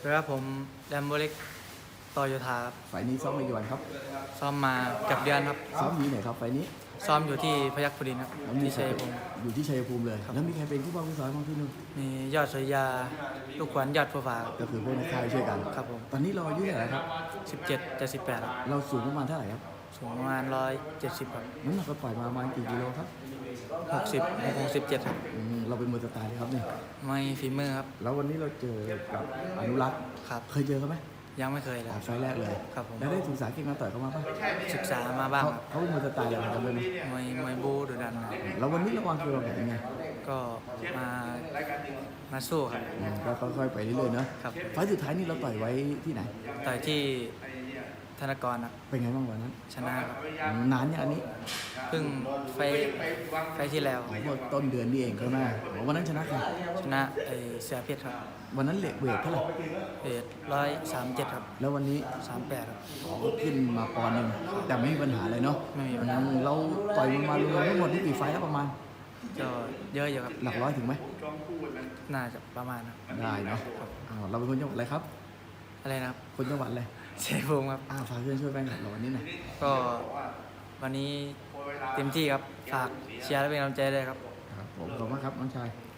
สวัสดีครับผมแรมโบเล็กต่อโยธาครับไฟล์นี้ซ้อมมากี่วันครับ ซ้อมมาเกับเดือนครับ ซ้อมอยู่ที่ไหนครับไฟล์นี้ซ้อมอยู่ที่พยัคฆ์พุรินทร์ครับที่ชัยภูมิ อยู่ที่ชัยภูมิเลย แล้วมีใครเป็นผู้บังคับซ้อมบ้างที่นู่นมียอดสริยา ลูกขวัญยอดผู้ฟ้าก็คือพวกนักข่ายช่วยกัน ครับผม ตอนนี้เราอายุเท่าไหร่ครับ 17จะ18ครับเราสูงประมาณเท่าไหร่ครับ สูงประมาณ170ครับน้ำหนักเราปล่อยมาประมาณกี่กิโลครับ60 67ครับอืมเราเป็นมวยสไตล์เลยครับเนี่ยไม่ฝีมือครับ แล้ววันนี้เราเจอกับอนุรักษ์ครับ เคยเจอเขาไหมยังไม่เคยเลย อ่าครับไฟล์แรกเลยครับผม แล้วได้ศึกษาเก่งมาต่อยเขามาปะศึกษามาบ้างเขาครับเขาเป็นมวยสไตล์อะไรครับเลยมวยมวยบูดุดันครับแล้ววันนี้ระวังตัวเราเป็นไงก็มามาสู้ครับ อืมก็ค่อยๆไปเรื่อยๆเนอะครับ ไฟล์สุดท้ายนี่เราต่อยไว้ที่ไหน ต่อยที่ ธนกรครับเป็นไงบ้างวันนั้นชนะครับอืมนานเนี่ยงอันนี้เพิ่งไฟไฟที่แล้วเมื่อต้นเดือนนี่เองใช่ไหมวันนั้นชนะใครชนะไอเสือเพชรครับวันนั้นเหล็กเวทเท่าไหร่เอทร้อยสามเจ็ดครับแล้ววันนี้สามแปดครับขอขึ้นมาปอนด์หนึ่งแต่ไม่มีปัญหาเลยเนาะไม่มีปัญหาอืมเราต่อยมารวมๆทั้งหมดที่กี่ไฟล์แล้วประมาณก็เยอะอยู่ครับหลักร้อยถึงไหมน่าจะประมาณครับได้เนาะอ้าวเราเป็นคนจังหวัดอะไรครับอะไรนะครับคนจังหวัดอะไร เชฟภูมิครับอ้าวฝากเพื่อนช่วยแฟนคลับเราวันนี้หน่อยก็วันนี้เต็มที่ครับ ฝากเชียร์และเป็นกำลังใจด้วยครับ ครับผมขอบคุณมากครับน้องชายค